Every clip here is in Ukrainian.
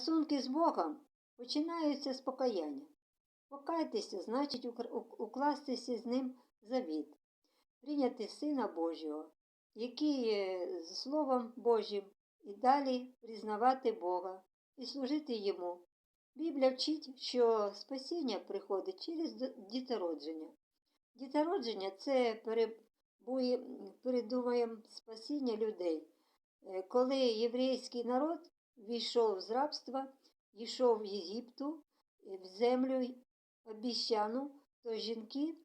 Стосунки з Богом починаються з покаяння. Покайтеся, значить укластися з ним завіт, прийняти Сина Божого, який з Словом Божим, і далі признавати Бога і служити Йому. Біблія вчить, що спасіння приходить через дітородження. Дітородження це перебує, передумаєм спасіння людей. Е, Коли єврейський народ війшов з рабства, йшов в Єгипту, е, в землю обіщану, то жінки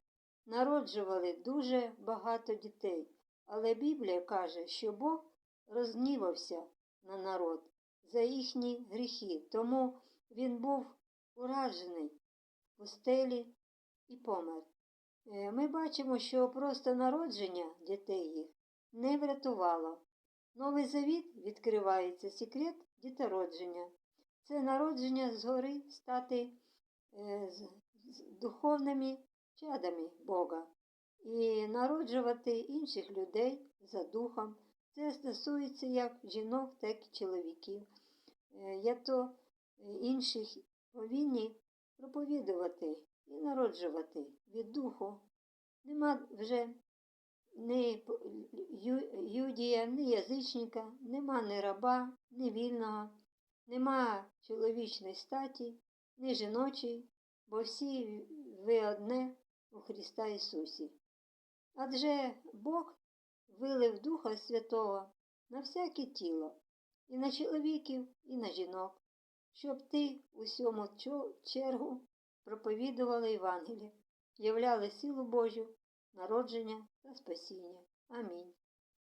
народжували дуже багато дітей. Але Біблія каже, що Бог розгнівався на народ за їхні гріхи, тому він був уражений в пустелі і помер. Е, Ми бачимо, що просто народження дітей їх не врятувало. Новий завіт відкривається секрет дітородження. Це народження згори стати е, з, з духовними чадами Бога і народжувати інших людей за духом. Це стосується як жінок, так і чоловіків. Е, Я то е, інших повинні проповідувати і народжувати від духу. Нема вже ні юдія, ні язичника, нема ні раба, ні вільного, нема чоловічної статі, ні жіночої, бо всі ви одне у Христа Ісусі. Адже Бог вилив Духа Святого на всяке тіло, і на чоловіків, і на жінок, щоб ти у сьому чергу проповідували Євангеліє, являли силу Божу, народження та спасіння. Амінь.